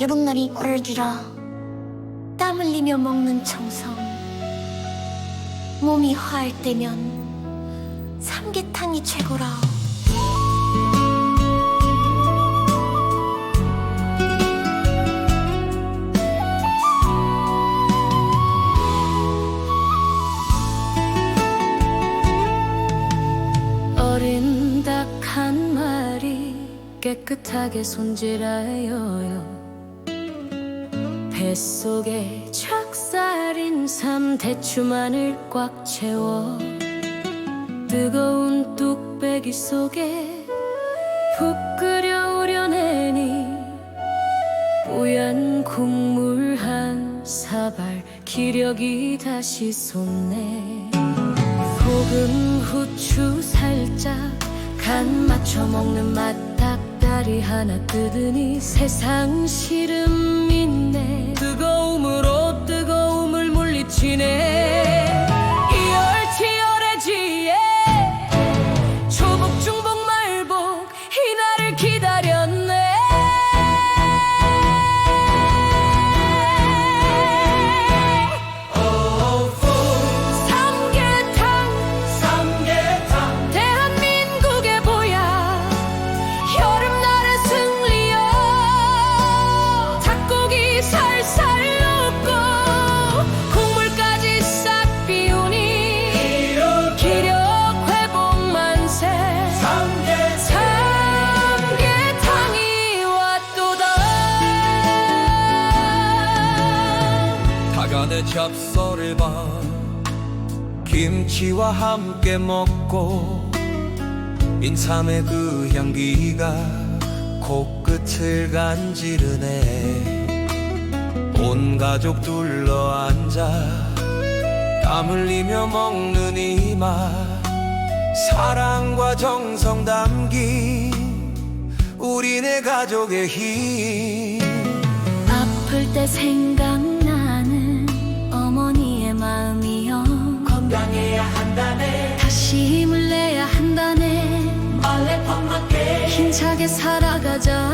여름날이 오르기라. 땀 흘리며 먹는 정성. 몸이 화할 때면 삼계탕이 최고라. 어린 닭 한 마리 깨끗하게 손질하여요 뱃속에 척살인 삶 대추만을 꽉 채워 뜨거운 뚝배기 속에 푹 끓여 우려내니 뽀얀 국물 한 사발 기력이 다시 솟네. 소금 후추 살짝 간 맞춰 먹는 맛 닭다리 하나 뜯으니 세상 시름 잡서를 봐. 김치와 함께 먹고 인삼의 그 향기가 코끝을 간지르네. 온 가족 둘러앉아 땀 흘리며 먹는 이 맛. 사랑과 정성 담긴 우리네 가족의 힘. 아플 때 생각 살아가자